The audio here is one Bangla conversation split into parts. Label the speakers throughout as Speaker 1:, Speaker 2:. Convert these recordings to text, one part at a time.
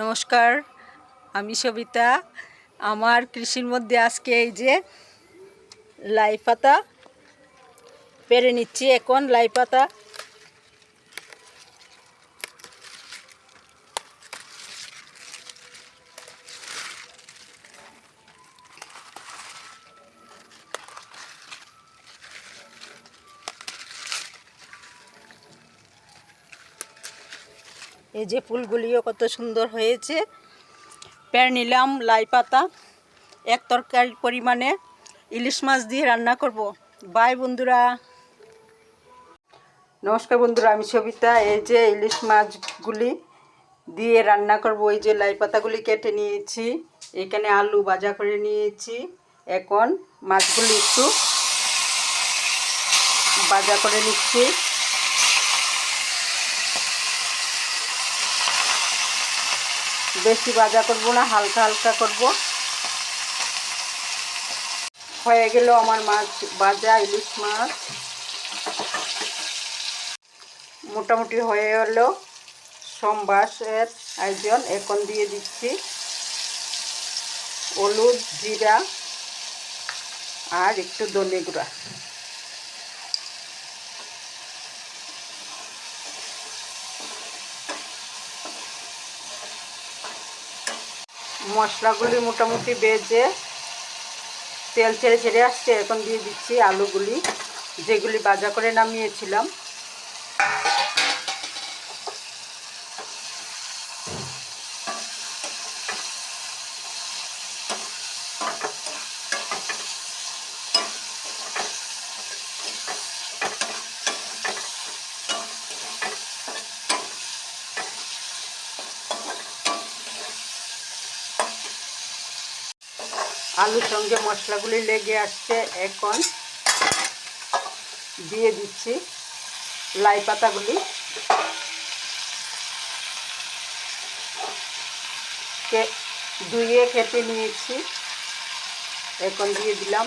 Speaker 1: নমস্কার, আমি সবিতা। আমার কৃষির মধ্যে আজকে এই যে লাই পাতা পেরে নিচ্ছি। এখন লাই পাতা এই যে ফুলগুলিও কত সুন্দর হয়েছে। পের নিলাম, লাই পাতা, এক তরকারির পরিমাণে ইলিশ মাছ দিয়ে রান্না করব। বাই বন্ধুরা। নমস্কার বন্ধুরা, আমি সবিতা। এই যে ইলিশ মাছগুলি দিয়ে রান্না করব, এই যে লাই পাতাগুলি কেটে নিয়েছি, এখানে আলু ভাজা করে নিয়েছি। এখন মাছগুলি একটু ভাজা করে নিচ্ছি। বেশি ভাজা করব না, হালকা হালকা করব। হয়ে গেল আমার মাছ ভাজা, ইলিশ মাছ। মোটামুটি হয়ে গেল সোমবাসের আয়োজন। এখন দিয়ে দিচ্ছি হলুদ, জিরা আর একটু ধনে গুঁড়া। মশলাগুলি মোটামুটি বেজে তেল ছেড়ে ছেড়ে আসছে, এখন দিয়ে দিচ্ছি আলুগুলি, যেগুলি বাজা করে নামিয়েছিলাম। আলুর সঙ্গে মশলাগুলি লেগে আসছে, এখন দিয়ে দিচ্ছি লাই পাতাগুলি। ধুয়ে কেটে নিয়েছি, এখন দিয়ে দিলাম।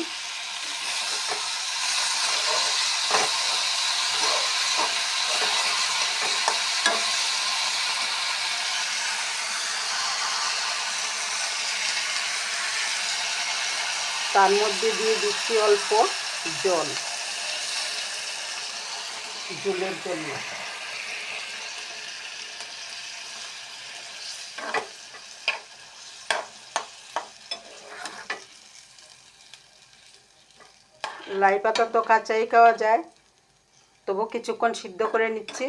Speaker 1: তার মধ্যে দিয়ে দিচ্ছি অল্প জল। জলের জন্য। লাই পাতা তো কাঁচাই খাওয়া যায়। তবু কিছুক্ষণ সিদ্ধ করে নিচ্ছি।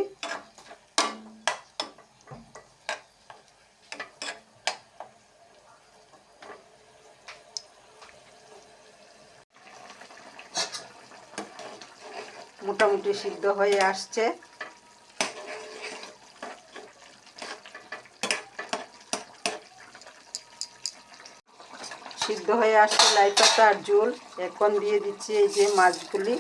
Speaker 1: মোটামুটি সিদ্ধ হয়ে আসছে। সিদ্ধ হয়ে আসছে লাই আর ঝোল। এখন দিয়ে দিচ্ছি এই যে মাছগুলি।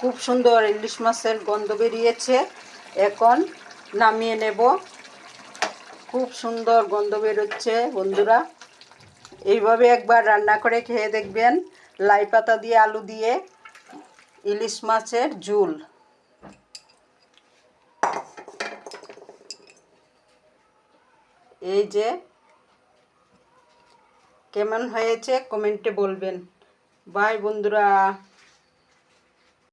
Speaker 1: খুব সুন্দর ইলিশ মাছের গন্ধ বেরিয়েছে। এখন নামিয়ে নেব। খুব সুন্দর গন্ধ বেরোচ্ছে বন্ধুরা। এইভাবে একবার রান্না করে খেয়ে দেখবেন। লাই পাতা দিয়ে আলু দিয়ে ইলিশ মাছের ঝুল। এই যে কেমন হয়েছে কমেন্টে বলবেন। বাই বন্ধুরা।